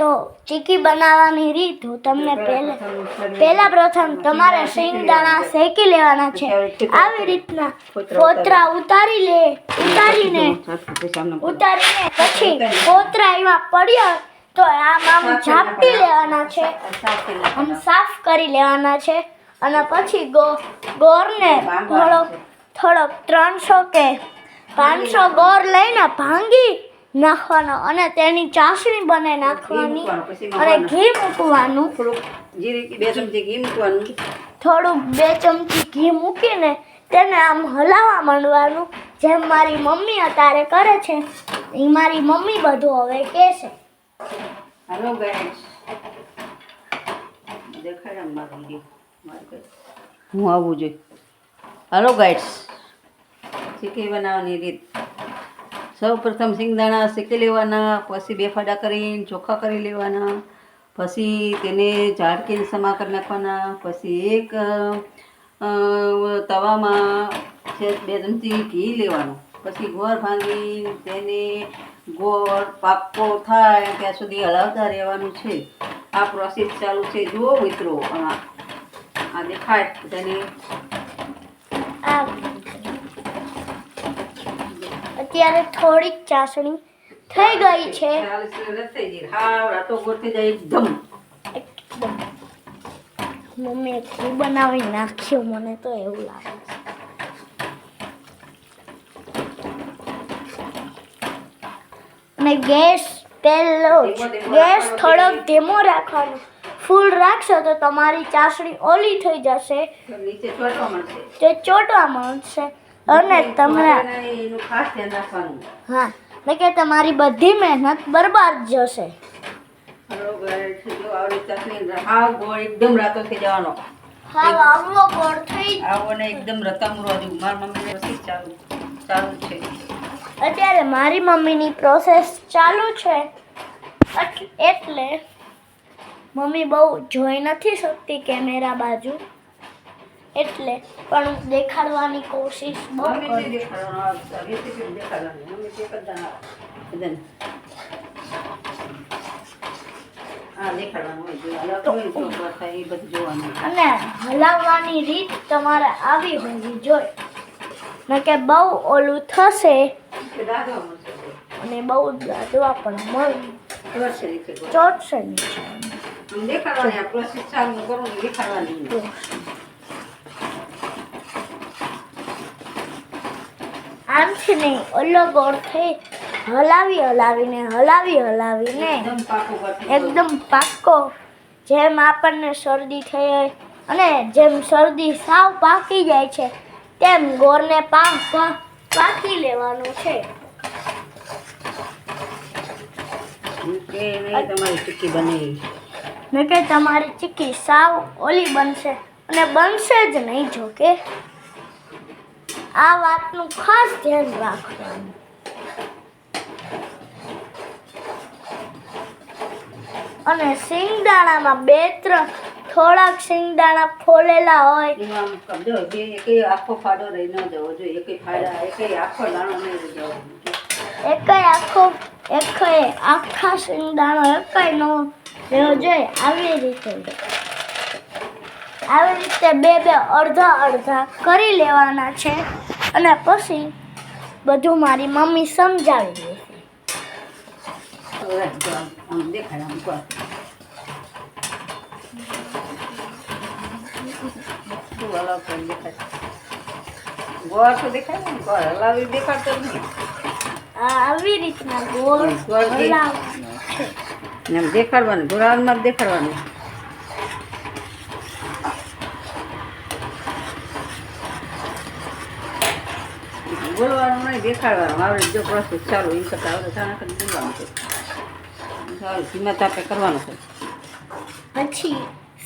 તો ચીકી બનાવવાની રીત હું તમને પહેલા પહેલા પ્રથમ તમારે શેંગદાણા શેકી લેવાના છે. આવી રીતના પોતરા ઉતારી. લે ઉતારીને ઉતારીને પછી પોતરા એમાં પડ્યા તો આમ આમ ઝાપટી લેવાના છે. આમ સાફ કરી લેવાના છે. અને પછી ગો ગોળને થોડોક થોડોક ત્રણસો કે પાંચસો ગોળ લઈને ભાંગી નાખવાનો અને તેની ચાસણી બને નાખવાની. અને ઘી મૂકવાનું. થોડુંક બે ચમચી ઘી મૂકવાનું. થોડુંક બે ચમચી ઘી મૂકીને તેને આમ હલાવવા માંડવાનું. જેમ મારી મમ્મી અત્યારે કરે છે એ મારી મમ્મી બધું હવે કહેશે છે. ગાઈસ મારું ઘી. હું આવું જોઈએ. હલો ગાઈડ્સ ચીકી બનાવવાની રીત. સૌ પ્રથમ સિંગદાણા શેકી લેવાના, પછી બે ફાડા કરીને ચોખ્ખા કરી લેવાના, પછી તેને ઝાડકીને સમા કરી નાખવાના, પછી એક તવામાં છે બે ચમચી ઘી લેવાનું. પછી ગોળ ભાંગી તેને ગોળ, પાકો થાય ત્યાં સુધી હલાવતા રહેવાનું છે. આ પ્રોસેસ ચાલુ છે. જુઓ મિત્રો, આ દેખાય તેની અત્યારે થોડીક ચાસણી થઈ ગઈ છે. મમ્મી ઘી બનાવી નાખ્યું મને તો એવું લાગે અને ગેસ પહેલો ગેસ થોડોક ધીમો રાખવાનો. ફૂલ રાખશો તો તમારી ચાસણી ઓલી થઈ જશે. તે ચોટવા મળશે અને તમને હા એટલે કે તમારી બધી મહેનત બરબાદ જશે. એકદમ રાતો થઈ જવાનો. હા આવડો ગોળ થઈ આવો ને એકદમ રતામું રોજુ મારી મમ્મીને પછી ચાલુ ચાલુ છે. અત્યારે મારી મમ્મીની પ્રોસેસ ચાલુ છે. એટલે મમ્મી બહુ જોઈ નથી શકતી કેમેરા બાજુ. એટલે પણ દેખાડવાની કોશિશ બહુ કરું. અને હલાવવાની રીત તમારે આવી હોવી જોઈએ. ન કે બહુ ઓલું થશે અને બહુ દાદવા પણ મળે ચોટશે દેખાડવાની આ પ્રોસેસ ચાલુ કરું દેખાડવાની. ઓલો ગોળ થઈ હલાવી હલાવીને હલાવી હલાવીને એકદમ પાકું જેમ આપણને શરદી થઈ અને જેમ શરદી સાવ પાકી જાય છે તેમ ગોળને પાક પાકી લેવાનું છે. મેં તમારી ચીક્કી બની. ને કે તમારી ચીક્કી સાવ ઓલી બનશે અને બનશે જ નહીં જો કે આ વાતનું ખાસ ધ્યાન રાખવાનું. અને સિંગદાણામાં બે ત્રણ થોડાક સિંગદાણા ફોલેલા હોય. એકેય આખો ફાડો રહી ન જવો જોઈએ. એકેય ફાડા એકેય આખો દાણો નહીં રહી જવો જોઈએ. આખો એકાય આખા સિંગદાણો એકાય નો રહેવો જોઈએ. આવી રીતે આવી રીતે બે બે અડધા અડધા કરી લેવાના છે. અને પછી બધું મારી મમ્મી સમજાવી દે દેખાય ગોળ તો દેખાય ને ગોળ હલાવી દેખાડતો નહીં આ આવી રીતના ગોળ ગોળ છે દેખાડવાનું ગોળામાં દેખાડવાનું બોલવાનું નહીં દેખાડવાનું. આવડે જો પ્રોસેસ ચાલુ એ કરતા આવડે. જાણે કરી બોલવાનું છે. સારું ધીમા તાપે કરવાનું છે. પછી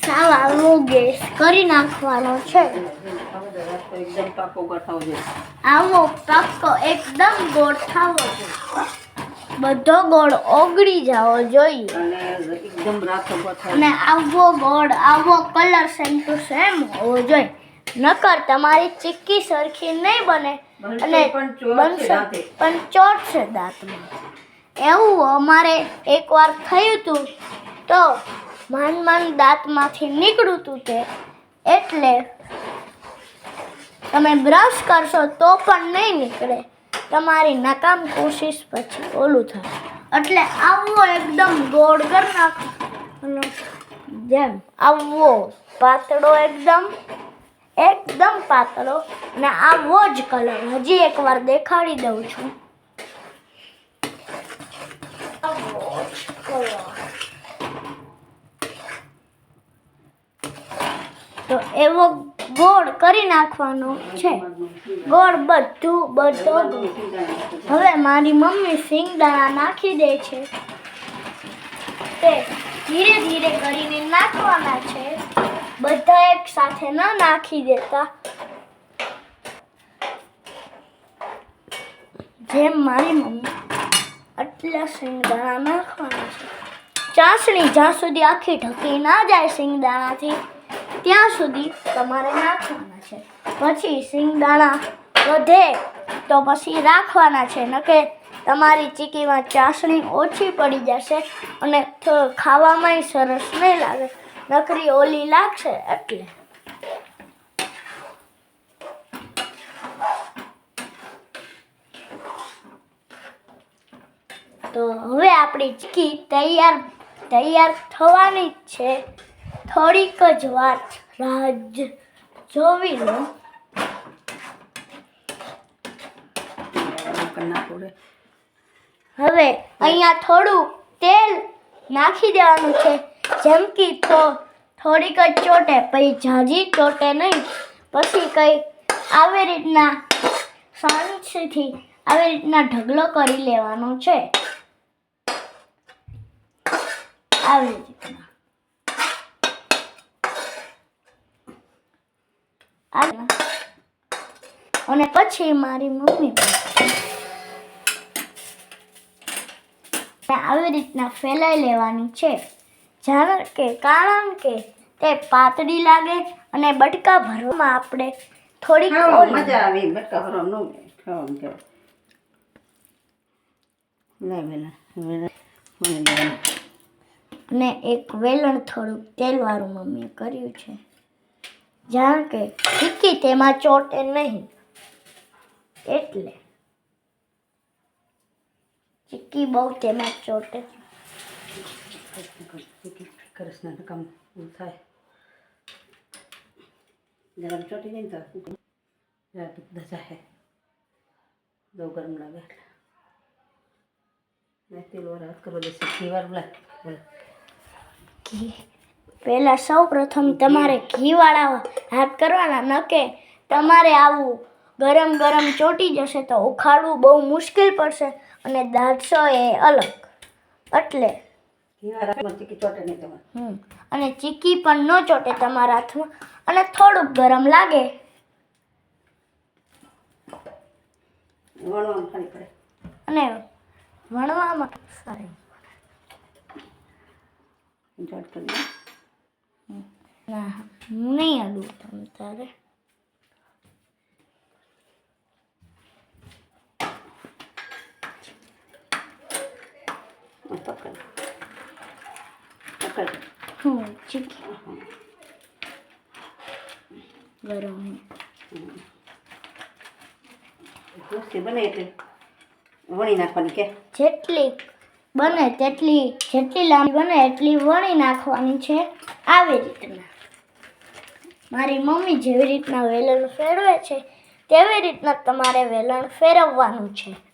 સાવ આવો ગેસ કરી નાખવાનો છે. એકદમ પાકો ગોઠાવો છે. આવો પાકો એકદમ ગોઠાવો જોઈએ બધો ગોળ ઓગળી જવો જોઈએ. અને એકદમ રાખો ગોઠાવો. અને આવો ગોળ આવો કલર સેમ ટુ સેમ હોવો જોઈએ. નકર તમારી ચીક્કી સરખી નહીં બને. અને પણ. પણ ચોટશે દાંતમાં. એવું અમારે એકવાર થયું હતું તો માંડ માંડ દાંતમાંથી નીકળ્યું હતું તે. એટલે તમે બ્રશ કરશો તો પણ નહીં નીકળે. તમારી નકામ કોશિશ પછી ઓલું થશે એટલે આવો એકદમ ગોળ કરી નાખો. જેમ આવો પાતળો એકદમ. એકદમ પાતળો ને આવો જ કલર હજી એકવાર દેખાડી દઉં છું. તો એવો ગોળ કરી નાખવાનો છે. ગોળ બધું બધો હવે મારી મમ્મી સિંગદાણા નાખી દે છે. તે ધીરે ધીરે કરીને નાખવાના છે. બધા એક સાથે ન નાખી દેતા. જેમ મારી મમ્મી આટલા સિંગદાણા નાખવાના છે. ચાસણી જ્યાં સુધી આખી ઢકી ના જાય સિંગદાણાથી ત્યાં સુધી તમારે નાખવાના છે. પછી સિંગદાણા વધે તો પછી રાખવાના છે. નકે તમારી ચીકીમાં ચાસણી ઓછી પડી જશે અને ખાવામાંય સરસ નહીં લાગે. નકરી ઓલી લાગશે એટલે. તો હવે આપણી ચીકી તૈયાર તૈયાર થવાની જ છે. થોડીક જ વાર રાહ જોવી લો હવે અહીંયા થોડું તેલ નાખી દેવાનું છે. જેમ કે તો થોડીક જ ચોટે, પછી ઝાઝી ચોટે નહીં, પછી કંઈ આવી રીતના સાંજથી આવી રીતના ઢગલો કરી લેવાનો છે. આવી રીતના. અને પછી મારી મમ્મી આવી રીતના ફેલાઈ લેવાની છે. જાણ કે કારણ કે તે પાતળી લાગે અને બટકા ભરવામાં આપણે થોડીક મજા આવી. બટકા ભરવાનું. અને એક વેલણ થોડુંક તેલવાળું મમ્મીએ કર્યું છે. જાણ કે ચીક્કી તેમાં ચોટે નહીં. એટલે ચીક્કી બહુ તેમાં ચોટે. ગરમ ચોટી જાય તો જરા બહુ ગરમ લાગે એટલે પહેલાં સૌ પ્રથમ તમારે ઘીવાળા હાથ કરવાના, ન કે તમારે આવું ગરમ ગરમ ચોટી જશે તો ઉખાડવું બહુ મુશ્કેલ પડશે અને દાટશો એ અલગ. એટલે અને ચીકી પણ ન ચોટે તમારા હાથમાં. અને થોડુંક ગરમ લાગે. અને વણવામાં સારી. ના હું નહીં અડું તમ તારે. પકડ. પકડ હું ચીકી ગરમ. મસ્તી બને એટલે વણી નાખવાની કે? જેટલી બને તેટલી જેટલી લાંબી બને એટલી વણી નાખવાની છે. આવી રીતના. મારી મમ્મી જેવી રીતના વેલણ ફેરવે છે તેવી રીતના તમારે વેલણ ફેરવવાનું છે.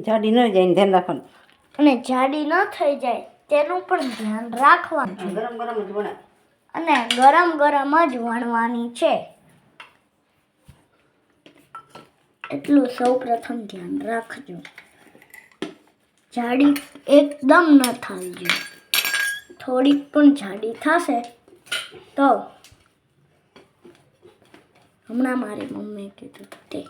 જાડી ન જાય ને ધ્યાન રાખવાનું. અને જાડી ન થઈ જાય તેનું પણ ધ્યાન રાખવાનું. ગરમ ગરમ જ અને ગરમ ગરમ જ વણવાની છે. એટલું સૌ પ્રથમ ધ્યાન રાખજો. જાડી એકદમ ન થવી જોઈએ થોડીક પણ જાડી થશે તો. હમણાં મારી મમ્મીએ કીધું તે.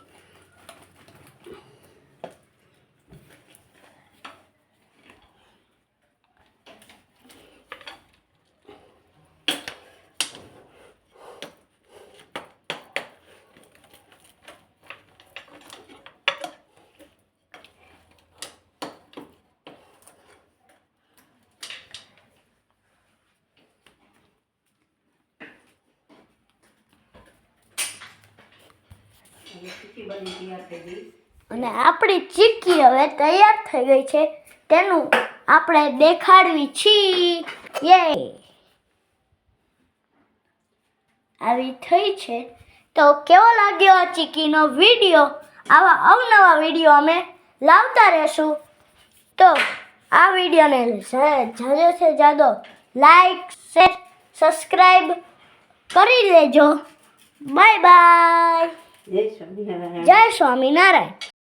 અને આપણી ચીક્કી હવે તૈયાર થઈ ગઈ છે. તેનું આપણે દેખાડવી છીએ આવી થઈ છે. તો કેવો લાગ્યો આ ચીક્કીનો વીડિયો? આવા અવનવા વીડિયો અમે લાવતા રહેશું. તો આ વિડીયોને જાજો છે જાદો. લાઈક, શેર, સબસ્ક્રાઈબ કરી લેજો બાય બાય. જય સ્વામિનારાયણ.